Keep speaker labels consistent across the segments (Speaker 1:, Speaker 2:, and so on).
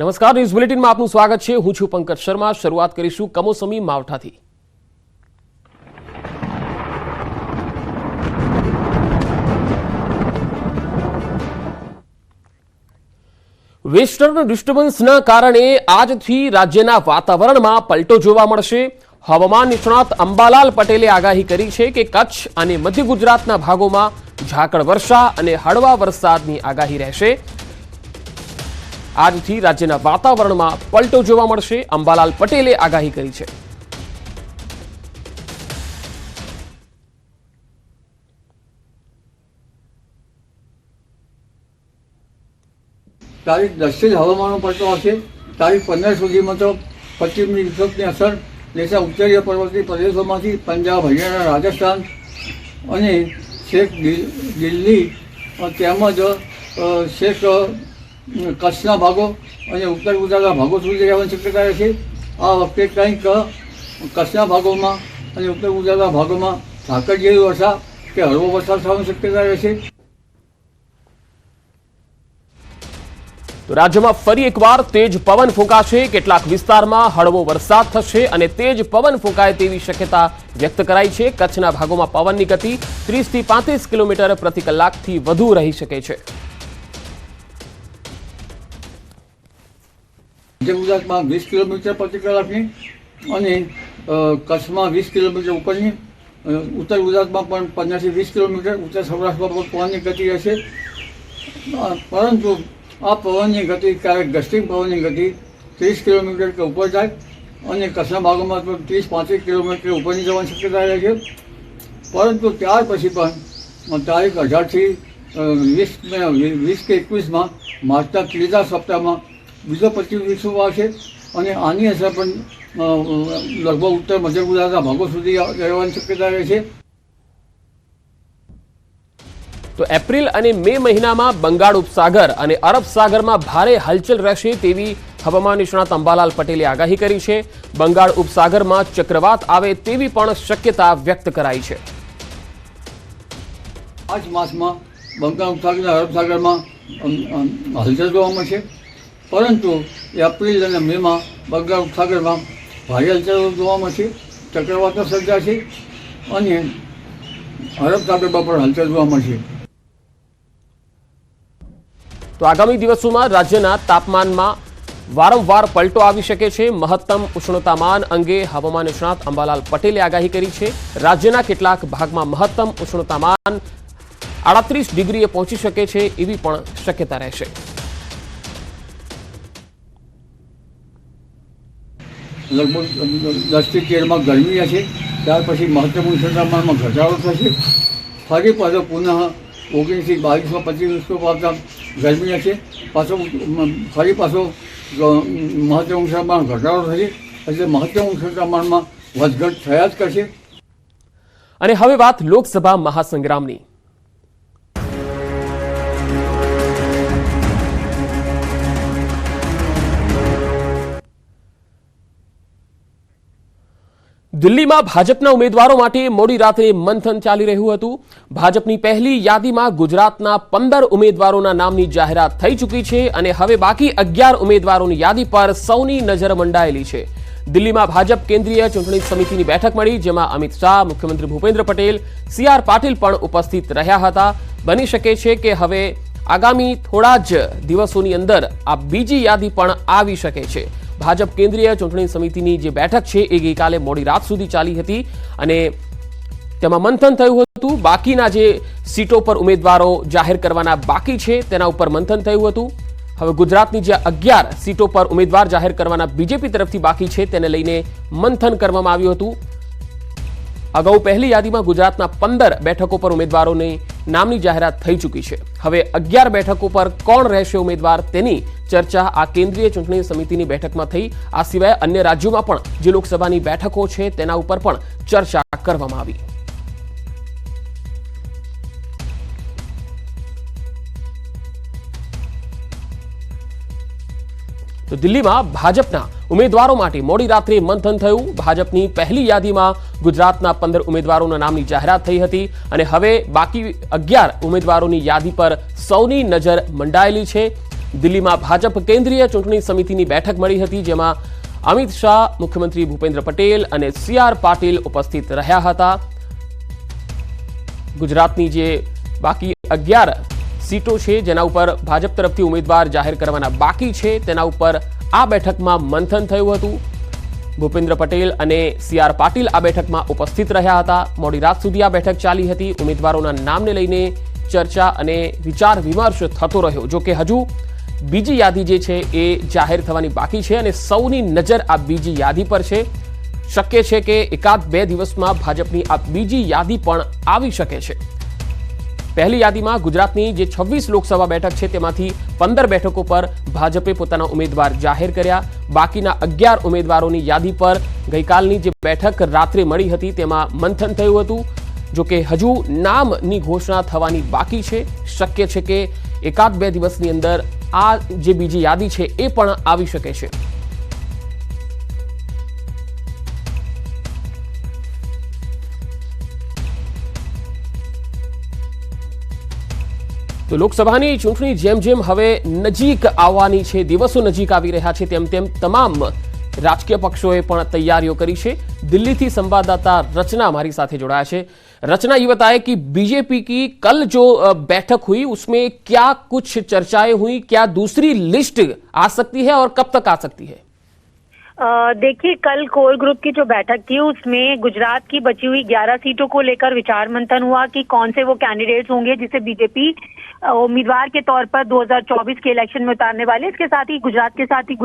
Speaker 1: નમસ્કાર, ન્યૂઝ બુલેટિનમાં આપનું સ્વાગત છે. હું છું પંકજ શર્મા. શરૂઆત કરીશું કમોસમી માવઠાથી. વેસ્ટર્ન ડિસ્ટર્બન્સના કારણે આજથી રાજ્યના વાતાવરણમાં પલટો જોવા મળશે. હવામાન નિષ્ણાત અંબાલાલ પટેલે આગાહી કરી છે કે કચ્છ અને મધ્ય ગુજરાતના ભાગોમાં ઝાકળ વર્ષા અને હળવા વરસાદની આગાહી રહેશે. આજથી રાજ્યના વાતાવરણમાં પલટો જોવા મળશે. અંબાલાલ પટેલે આગાહી કરી છે.
Speaker 2: તારીખ દસથી જ હવામાનનો પડતો હશે તારીખ પંદર સુધીમાં તો પશ્ચિમની વિક્ષોભની અસર દેશના ઉત્તરીય પર્વતીય પ્રદેશોમાંથી પંજાબ, હરિયાણા, રાજસ્થાન અને દિ- દિલ્હી તેમજ શેખ કચ્છના ભાગો અને ઉત્તર ગુજરાતના ભાગો સુધી રહેવાની શક્યતા છે. આ વખતે કંઈક કચ્છના ભાગોમાં અને ઉત્તર ગુજરાતના ભાગોમાં ઝાકળ જેવી વરસાદ કે હળવો વરસાદ થવાની શક્યતા રહેશે
Speaker 1: તો રાજ્યમાં ફરી એકવાર તેજ પવન ફૂંકાશે. કેટલાક વિસ્તારમાં હળવો વરસાદ થશે અને તેજ પવન ફૂંકાય તેવી શક્યતા વ્યક્ત કરાઈ છે. કચ્છના ભાગોમાં પવનની ગતિ ત્રીસથી પાંત્રીસ કિલોમીટર પ્રતિ કલાકથી વધુ રહી શકે છે.
Speaker 2: મધ્ય ગુજરાતમાં વીસ કિલોમીટર પ્રતિ કલાકની અને કચ્છમાં વીસ કિલોમીટર ઉપરની ઉત્તર ગુજરાતમાં પણ પંદરથી વીસ કિલોમીટર, ઉત્તર સૌરાષ્ટ્રમાં પણ પવનની ગતિ રહેશે. પરંતુ આ પવનની ગતિ ક્યારેક ગસ્ટિંગ પવનની ગતિ ત્રીસ કિલોમીટર કે ઉપર જાય અને કચ્છના ભાગોમાં તો ત્રીસ પાંત્રીસ કિલોમીટર ઉપરની જવાની શક્યતા રહે છે. પરંતુ ત્યાર પછી પણ તારીખ અઢારથી વીસ વીસ કે એકવીસમાં માર્ચના ત્રીજા સપ્તાહમાં બીજો પચીસ વિશ્વ આવશે? અને આની અસર પણ લગભગ ઉત્તર મધ્ય ગુજરાતના ભાગો સુધી રહેવાની શક્યતા રહે છે.
Speaker 1: તો એપ્રિલ અને મે મહિનામાં બંગાળ ઉપસાગર અને અરબ સાગરમાં ભારે હલચલ રહેશે તેવી હવામાન નિષ્ણાત અંબાલાલ પટેલે આગાહી કરી છે. બંગાળ ઉપસાગરમાં ચક્રવાત આવે તેવી પણ શક્યતા વ્યક્ત કરાઈ છે.
Speaker 2: પાંચ માસમાં બંગાળ ઉપસાગર અરબ સાગરમાં હલચલ જોવા મળશે પરંતુ એપ્રિલ અને મેમાં બંગાળ ઉપસાગરમાં ભારે હલચલ જોવા મળશે, ચક્રવાતો સર્જાશે અને અરબ સાગરમાં પણ હલચલ જોવા મળશે.
Speaker 1: તો આગામી દિવસોમાં રાજ્યના તાપમાનમાં વારંવાર પલટો આવી શકે છે. મહત્તમ ઉષ્ણતામાન અંગે હવામાન નિષ્ણાત અંબાલાલ પટેલે આગાહી કરી છે. રાજ્યના કેટલાક ભાગમાં મહત્તમ ઉષ્ણતામાન આડત્રીસ ડિગ્રીએ પહોંચી શકે છે એવી પણ શક્યતા રહેશે.
Speaker 2: લગભગ દસથી તેરમાં ગરમી હશે ત્યાર પછી મહત્તમ ઉષ્ણતામાનમાં ઘટાડો થશે. ફરી પાછો પુનઃ ઓગણીસથી બાવીસમાં પચીસ આવતા ગરમી હશે પાછો ફરી પાછો મહત્તમ ઉષ્ણતામાન ઘટાડો થશે. એટલે મહત્તમ ઉષ્ણતામાનમાં વધઘટ થયા જ કરશે.
Speaker 1: અને હવે વાત લોકસભા મહાસંગ્રામની. દિલ્હીમાં ભાજપના ઉમેદવારો માટે મોડી રાત્રે મંથન ચાલી રહ્યું હતું. ભાજપની પહેલી યાદીમાં ગુજરાતના પંદર ઉમેદવારોના નામની જાહેરાત થઈ ચૂકી છે અને હવે બાકી અગિયાર ઉમેદવારોની યાદી પર સૌની નજર મંડાયેલી છે. દિલ્હીમાં ભાજપ કેન્દ્રીય ચૂંટણી સમિતિની બેઠક મળી, જેમાં અમિત શાહ, મુખ્યમંત્રી ભૂપેન્દ્ર પટેલ, સી આર પાટીલ પણ ઉપસ્થિત રહ્યા હતા. બની શકે છે કે હવે આગામી થોડા જ દિવસોની અંદર આ બીજી યાદી પણ આવી શકે છે. ભાજપ કેન્દ્રીય ચૂંટણી સમિતિની જે બેઠક છે એ ગઈકાલે મોડી રાત સુધી ચાલી હતી અને તેમાં મંથન થયું હતું. બાકીના જે સીટો પર ઉમેદવારો જાહેર કરવાના બાકી છે તેના ઉપર મંથન થયું હતું. હવે ગુજરાતની જે અગિયાર સીટો પર ઉમેદવાર જાહેર કરવાના બીજેપી તરફથી બાકી છે તેને લઈને મંથન કરવામાં આવ્યું હતું. અગાઉ પહેલી યાદીમાં ગુજરાતના પંદર બેઠકો પર ઉમેદવારોની નામની જાહેરાત થઈ ચૂકી છે. હવે અગિયાર બેઠકો પર કોણ રહેશે ઉમેદવાર તેની ચર્ચા આ કેન્દ્રીય ચૂંટણી સમિતિની બેઠકમાં થઈ. આ સિવાય અન્ય રાજ્યોમાં પણ જે લોકસભાની બેઠકો છે તેના ઉપર પણ ચર્ચા કરવામાં આવી. તો દિલ્હીમાં ભાજપના ઉમેદવારો માટે મોડી રાત્રે મંથન થયું. ભાજપની પહેલી યાદીમાં ગુજરાતના પંદર ઉમેદવારોના નામની જાહેરાત થઈ હતી અને હવે બાકી અગિયાર ઉમેદવારોની યાદી પર સૌની નજર મંડાયેલી છે. દિલ્હીમાં ભાજપ કેન્દ્રીય ચૂંટણી સમિતિની બેઠક મળી હતી જેમાં અમિત શાહ, મુખ્યમંત્રી ભૂપેન્દ્ર પટેલ અને સી આર પાટીલ ઉપસ્થિત રહ્યા હતા. ગુજરાતની જે બાકી અગિયાર સીટો છે, જેના ઉપર ભાજપ તરફથી ઉમેદવાર જાહેર કરવાના બાકી છે, તેના ઉપર આ બેઠકમાં મંથન થયું હતું. ભૂપેન્દ્ર પટેલ અને સી આર પાટીલ આ બેઠકમાં ઉપસ્થિત રહ્યા હતા. મોડી રાત સુધી આ બેઠક ચાલી હતી. ઉમેદવારોના નામને લઈને ચર્ચા અને વિચાર વિમર્શ થતો રહ્યો. જો કે હજુ બીજી યાદી જે છે એ જાહેર થવાની બાકી છે અને સૌની નજર આ બીજી યાદી પર છે. શક્ય છે કે એકાદ બે દિવસમાં ભાજપની આ બીજી યાદી પણ આવી શકે છે. પહેલી યાદીમાં ગુજરાતની જે છવ્વીસ લોકસભા બેઠક છે તેમાંથી પંદર બેઠકો પર ભાજપે પોતાના ઉમેદવાર જાહેર કર્યા. બાકીના અગિયાર ઉમેદવારોની યાદી પર ગઈકાલની જે બેઠક રાત્રે મળી હતી તેમાં મંથન થયું હતું. જોકે હજુ નામની ઘોષણા થવાની બાકી છે. શક્ય છે કે એકાદ બે દિવસની અંદર આ જે બીજી યાદી છે એ પણ આવી શકે છે. તો લોકસભાની ચૂંટણી જેમ જેમ હવે નજીક આવવાની છે દિવસો નજીક આવી રહ્યા છે તેમ તેમ તમામ રાજકીય પક્ષોએ પણ તૈયારીઓ કરી છે दिल्ली संवाददाता रचना हमारी साथ जोड़ा है रचना ये बताए कि बीजेपी की कल जो अ, बैठक हुई उसमें क्या कुछ चर्चाएं हुई क्या दूसरी लिस्ट आ सकती है और कब तक आ सकती है
Speaker 3: अ, देखिए, कल कोर ग्रुप की जो बैठक थी, उसमें गुजरात की बची हुई 11 सीटों को लेकर विचार मंथन हुआ कि कौन से वो कैंडिडेट्स होंगे जिसे बीजेपी उम्मीदवार के तौर पर 2024 के इलेक्शन में उतारने वाले। इसके साथ ही गुजरात के साथ ही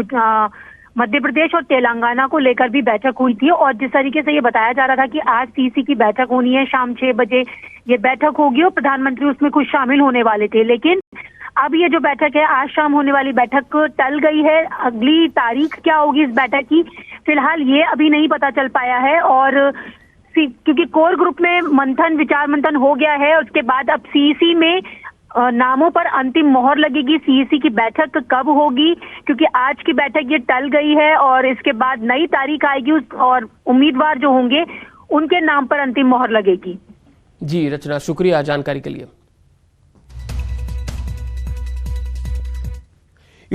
Speaker 3: मध्य प्रदेश और तेलंगाना को लेकर भी बैठक हुई थी और जिस तरीके से ये बताया जा रहा था कि आज सीसी की बैठक होनी है, शाम छह बजे ये बैठक होगी और प्रधानमंत्री उसमें कुछ शामिल होने वाले थे। लेकिन अब ये जो बैठक है, आज शाम होने वाली बैठक टल गई है। अगली तारीख क्या होगी इस बैठक की, फ़िलहाल ये अभी नहीं पता चल पाया है और क्योंकि कोर ग्रुप में मंथन, विचार मंथन हो गया है, उसके बाद अब सीईसी में नामों पर अंतिम मोहर लगेगी। सीईसी की बैठक कब होगी, क्योंकि आज की बैठक ये टल गई है और इसके बाद नई तारीख आएगी और उम्मीदवार जो होंगे, उनके नाम पर अंतिम मोहर लगेगी।
Speaker 1: जी, रचना, शुक्रिया जानकारी के लिए।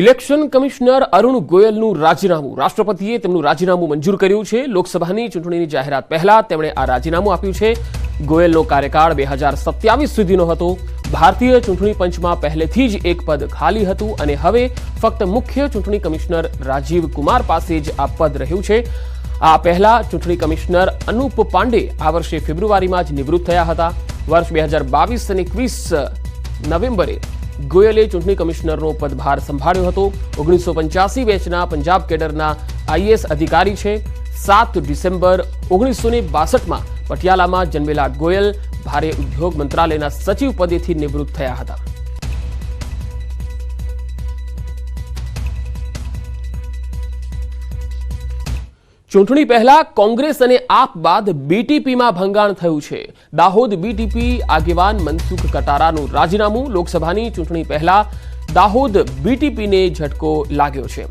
Speaker 1: ઇલેક્શન કમિશનર અરુણ ગોયલનું રાજીનામું. રાષ્ટ્રપતિએ તેમનું રાજીનામું મંજૂર કર્યું છે. લોકસભાની ચૂંટણીની જાહેરાત પહેલા તેમણે આ રાજીનામું આપ્યું છે. ગોયલનો કાર્યકાળ બે હજાર સત્યાવીસ સુધીનો હતો. ભારતીય ચૂંટણી પંચમાં પહેલેથી જ એક પદ ખાલી હતું અને હવે ફક્ત મુખ્ય ચૂંટણી કમિશનર રાજીવ કુમાર પાસે જ આ પદ રહ્યું છે. આ પહેલા ચૂંટણી કમિશનર અનુપ પાંડે આ વર્ષે ફેબ્રુઆરીમાં જ નિવૃત્ત થયા હતા. વર્ષ બે હજાર બાવીસ અને એકવીસ નવેમ્બરે ગોયલે ચૂંટણી કમિશનરનો પદભાર સંભાળ્યો હતો. ઓગણીસો પંચ્યાસી બેચના પંજાબ કેડરના આઈએએસ અધિકારી છે. સાત ડિસેમ્બર ઓગણીસો ને બાસઠમાં પટિયાલામાં જન્મેલા ગોયલ ભારે ઉદ્યોગ મંત્રાલયના સચિવ પદેથી નિવૃત્ત થયા હતા. ચૂંટણી પહેલા કોંગ્રેસ અને આપ બાદ બીટીપીમાં ભંગાણ થયું છે. દાહોદ બીટીપી આગેવાન મનસુખ કટારાનું રાજીનામું લોકસભાની ચૂંટણી પહેલા દાહોદ બીટીપીને ઝટકો લાગ્યો છે.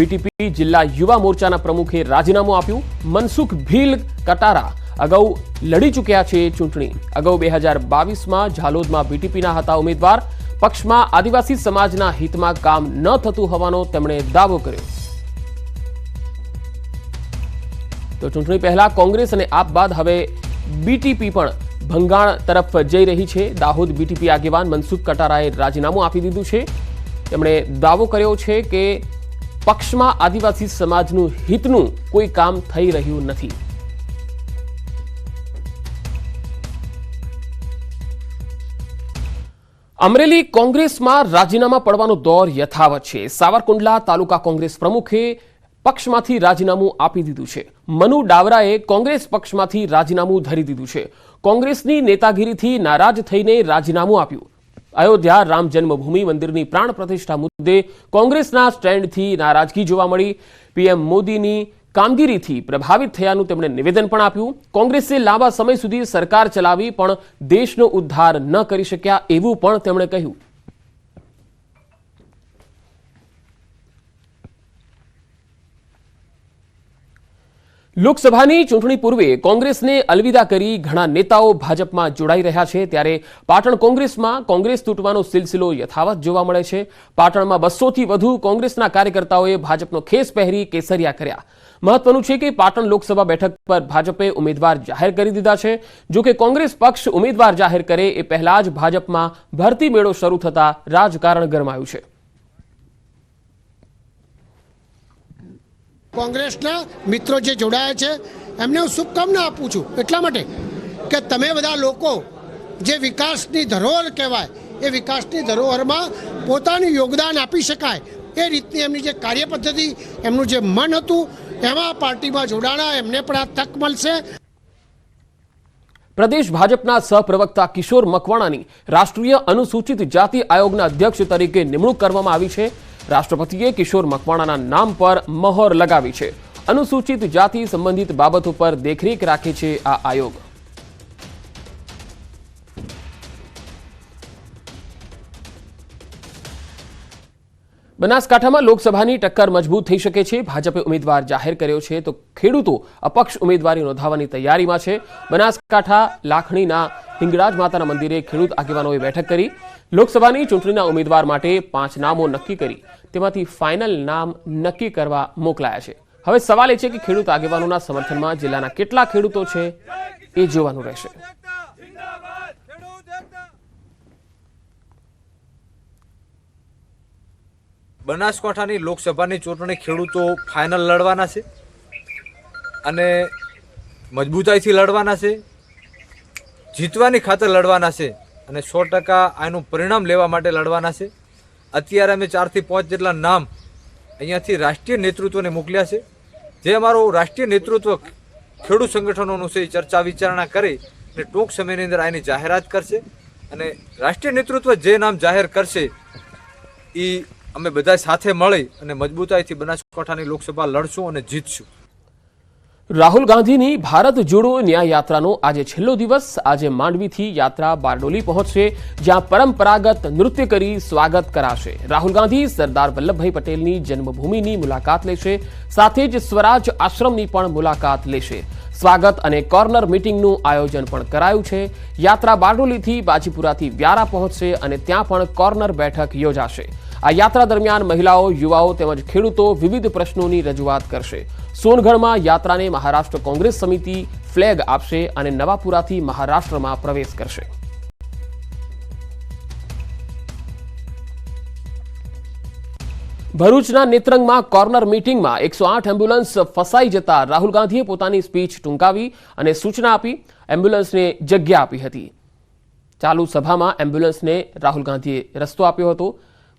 Speaker 1: બીટીપી જિલ્લા યુવા મોરચાના પ્રમુખે રાજીનામું આપ્યું. મનસુખ ભીલ કટારા અગાઉ લડી ચૂક્યા છે ચૂંટણી. અગાઉ બે હજાર બાવીસમાં ઝાલોદમાં બીટીપીના હતા ઉમેદવાર. પક્ષમાં આદિવાસી સમાજના હિતમાં કામ ન થતું હોવાનો તેમણે દાવો કર્યો. તો ચૂંટણી પહેલા કોંગ્રેસ અને આપ બાદ હવે બીટીપી પણ ભંગાણ તરફ જઈ રહી છે. દાહોદ બીટીપી આગેવાન મનસુખ કટારાએ રાજીનામું આપી દીધું છે. તેમણે દાવો કર્યો છે કે પક્ષમાં આદિવાસી સમાજનું હિતનું કોઈ કામ થઈ રહ્યું નથી. અમરેલી કોંગ્રેસમાં રાજીનામા પડવાનો દોર યથાવત છે. સાવરકુંડલા તાલુકા કોંગ્રેસ પ્રમુખે પક્ષમાંથી રાજીનામું આપી દીધું છે. મનુ ડાવરાએ કોંગ્રેસ પક્ષમાંથી રાજીનામું ધરી દીધું છે. કોંગ્રેસની નેતાગીરીથી નારાજ થઈને રાજીનામું આપ્યું. અયોધ્યા રામ જન્મભૂમિ મંદિરની પ્રાણ પ્રતિષ્ઠા મુદ્દે કોંગ્રેસના સ્ટેન્ડથી નારાજગી જોવા મળી. પીએમ મોદીની કામગીરીથી પ્રભાવિત થયાનું તેમણે નિવેદન પણ આપ્યું. કોંગ્રેસે લાંબા સમય સુધી સરકાર ચલાવી પણ દેશનો ઉદ્ધાર ન કરી શક્યા એવું પણ તેમણે કહ્યું. લોકસભાની ચૂંટણી પૂર્વે કોંગ્રેસને અલવિદા કરી ઘણા નેતાઓ ભાજપમાં જોડાઈ રહ્યા છે. ત્યારે પાટણ કોંગ્રેસમાં કોંગ્રેસ તૂટવાનો સિલસિલો યથાવત જોવા મળે છે. પાટણમાં બસોથી વધુ કોંગ્રેસના કાર્યકર્તાઓએ ભાજપનો ખેસ પહેરી કેસરિયા કર્યા. મહત્વનું છે કે પાટણ લોકસભા બેઠક પર ભાજપે ઉમેદવાર જાહેર કરી દીધા છે. જો કે કોંગ્રેસ પક્ષ ઉમેદવાર જાહેર કરે એ પહેલા જ ભાજપમાં ભરતી મેળો શરૂ થતા રાજકારણ ગરમાયું છે.
Speaker 4: કોંગ્રેસના મિત્રો જે જોડાયા છે, એમને હું શુભકામના આપું છું. એટલા માટે કે તમે બધા લોકો જે વિકાસની ધરોહર કહેવાય, એ વિકાસની ધરોહરમાં પોતાનું યોગદાન આપી શકાય, એ રીતની એમની જે કાર્યપદ્ધતિ, એમનું જે મન હતું એમાં પાર્ટીમાં જોડાણા, એમને પણ આ તક મળશે.
Speaker 1: પ્રદેશ ભાજપના સહપ્રવક્તા કિશોર મકવાણાની રાષ્ટ્રીય અનુસૂચિત જાતિ આયોગના અધ્યક્ષ તરીકે નિમણૂક કરવામાં આવી છે. રાષ્ટ્રપતિએ કિશોર મકવાણાના નામ પર મહોર લગાવી છે. અનુસૂચિત જાતિ સંબંધિત બાબતો પર દેખરેખ રાખે છે આ આયોગ. બનાસકાંઠામાં લોકસભાની ટક્કર મજબૂત થઈ શકે છે. ભાજપે ઉમેદવાર જાહેર કર્યો છે તો ખેડૂતો અપક્ષ ઉમેદવારી નોંધાવવાની તૈયારીમાં છે. બનાસકાંઠા લાખણીના હિંગળાજ માતાના મંદિરે ખેડૂત આગેવાનોએ બેઠક કરી. લોકસભાની ચૂંટણીના ઉમેદવાર માટે પાંચ નામો નક્કી કરી. તેમાંથી ફાઇનલ નામ નક્કી કરવા મોકલાયા છે. હવે સવાલ એ છે કે ખેડૂત આગેવાનોના સમર્થનમાં જિલ્લાના કેટલા ખેડૂતો છે એ જોવાનું રહેશે.
Speaker 5: બનાસકાંઠાની લોકસભાની ચૂંટણી ખેડૂતો ફાઇનલ લડવાના છે અને મજબૂતાઈથી લડવાના છે, જીતવાની ખાતર લડવાના છે અને સો ટકા આનું પરિણામ લેવા માટે લડવાના છે. અત્યારે અમે ચારથી પાંચ જેટલા નામ અહીંયાથી રાષ્ટ્રીય નેતૃત્વને મોકલ્યા છે. જે અમારું રાષ્ટ્રીય નેતૃત્વ ખેડૂત સંગઠનોનું છે એ ચર્ચા વિચારણા કરી અને ટૂંક સમયની અંદર આની જાહેરાત કરશે. અને રાષ્ટ્રીય નેતૃત્વ જે નામ જાહેર કરશે એ અમે બધા સાથે મળી અને મજબૂતાઈથી બનાસકાંઠાની લોકસભા લડશું અને જીતશું.
Speaker 1: રાહુલ ગાંધીની ભારત જોડો ન્યાય યાત્રાનો આજે છેલ્લો દિવસ. આજે માંડવીથી યાત્રા બારડોલી પહોંચશે, જ્યાં પરંપરાગત નૃત્ય કરી સ્વાગત કરાશે. રાહુલ ગાંધી સરદાર વલ્લભભાઈ પટેલની જન્મભૂમિની મુલાકાત લેશે, સાથે જ સ્વરાજ આશ્રમની પણ મુલાકાત લેશે. સ્વાગત અને કોર્નર મીટિંગનું આયોજન પણ કરાયું છે. યાત્રા બારડોલીથી બાજીપુરાથી વ્યારા પહોંચશે અને ત્યાં પણ કોર્નર બેઠક યોજાશે. આ યાત્રા દરમિયાન મહિલાઓ, યુવાઓ તેમજ ખેડૂતો વિવિધ પ્રશ્નોની રજૂઆત કરશે. સોનગઢમાં યાત્રાને મહારાષ્ટ્ર કોંગ્રેસ સમિતિ ફ્લેગ આપશે અને નવાપુરાથી મહારાષ્ટ્રમાં પ્રવેશ કરશે. ભરૂચના નેત્રંગમાં કોર્નર મીટિંગમાં એકસો આઠ એમ્બ્યુલન્સ ફસાઈ જતા રાહુલ ગાંધીએ પોતાની સ્પીચ ટૂંકાવી અને સૂચના આપી એમ્બ્યુલન્સને જગ્યા આપી હતી. ચાલુ સભામાં એમ્બ્યુલન્સને રાહુલ ગાંધીએ રસ્તો આપ્યો હતો.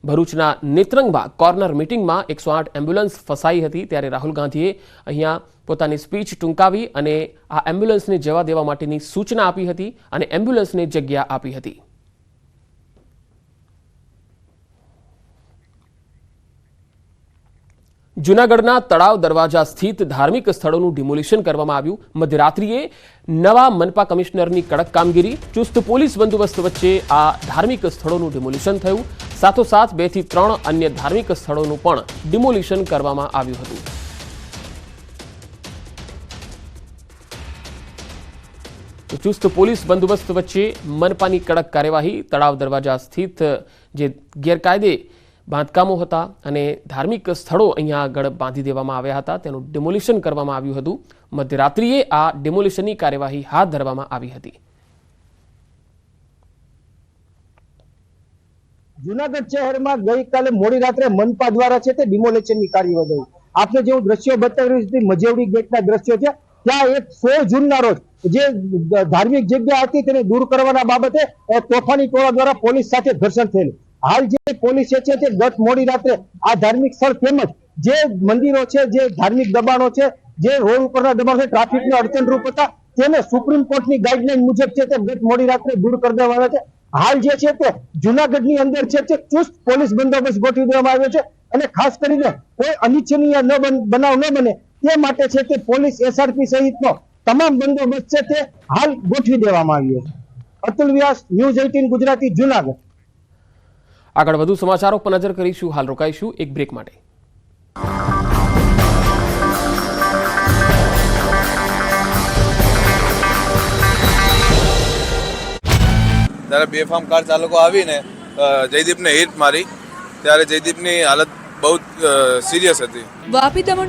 Speaker 1: ભરૂચના નેત્રંગમાં કોર્નર મીટિંગમાં એકસો આઠ એમ્બ્યુલન્સ ફસાઈ હતી ત્યારે રાહુલ ગાંધીએ અહીંયા પોતાની સ્પીચ ટૂંકાવી અને આ એમ્બ્યુલન્સને જવા દેવા માટેની સૂચના આપી હતી અને એમ્બ્યુલન્સને જગ્યા આપી હતી. જૂનાગઢના તળાવ દરવાજા સ્થિત ધાર્મિક સ્થળોનું ડિમોલિશન કરવામાં આવ્યું. મધ્યરાત્રિએ નવા મનપા કમિશનરની કડક કામગીરી, ચુસ્ત પોલીસ બંદોબસ્ત વચ્ચે આ ધાર્મિક સ્થળોનું ડિમોલિશન થયું. સાથોસાથ બેથી ત્રણ અન્ય ધાર્મિક સ્થળોનું પણ ડિમોલિશન કરવામાં આવ્યું હતું. ચુસ્ત પોલીસ બંદોબસ્ત વચ્ચે મનપાની કડક કાર્યવાહી, તળાવ દરવાજા સ્થિત જે ગેરકાયદે બાંધકામો હતા અને ધાર્મિક સ્થળો અહીંયા આગળ બાંધી દેવામાં આવ્યા હતા. તેનું ડિમોલિશન કરવામાં આવ્યું હતું. મધ્યરાત્રિએ આ ડિમોલિશનની કાર્યવાહી હાથ ધરવામાં આવી હતી.
Speaker 6: જુનાગઢ શહેરમાં ગઈકાલે મોડી રાત્રે મનપા દ્વારા છે તે ડિમોલેશનની કાર્યવાહી આપણે જેવું દ્રશ્યો બતાવી રહ્યું છે મજેવડી ગેટના દ્રશ્યો છે. ત્યાં એક સો જૂનના રોજ જે ધાર્મિક જગ્યા હતી તેને દૂર કરવાના બાબતે તોફાની ટોળા દ્વારા પોલીસ સાથે ઘર્ષણ થયેલું. હાલ જે પોલીસ છે તે ગત મોડી રાત્રે આ ધાર્મિક સ્થળ તેમજ જે મંદિરો છે, જે ધાર્મિક દબાણો છે, જે રોડ ઉપરના દબાણો છે, ટ્રાફિકને અડચણરૂપ હતા, તેને સુપ્રીમ કોર્ટની ગાઈડલાઈન મુજબ છે તે ગત મોડી રાત્રે દૂર કરી દેવામાં આવ્યા છે. હાલ જે છે તે જુનાગઢની અંદર છે તે ચુસ્ત પોલીસ બંદોબસ્ત ગોઠવી દેવામાં આવ્યો છે અને ખાસ કરીને કોઈ અનિચ્છનીય ન બન- બનાવ ન બને તે માટે છે તે પોલીસ એસઆરપી સહિતનો તમામ બંદોબસ્ત છે તે હાલ ગોઠવી દેવામાં આવ્યો છે. Atul Vyas, news eighteen Gujarati, Junagadh.
Speaker 1: આગળ વધુ સમાચારો પર નજર કરીશું. હાલ રોકાઈશું એક બ્રેક માટે.
Speaker 7: ત્યારે બેફામ કાર ચાલકો આવીને જયદીપને હિટ મારી. ત્યારે જયદીપની હાલત બહુ સિરિયસ હતી.
Speaker 8: વાપી દમણ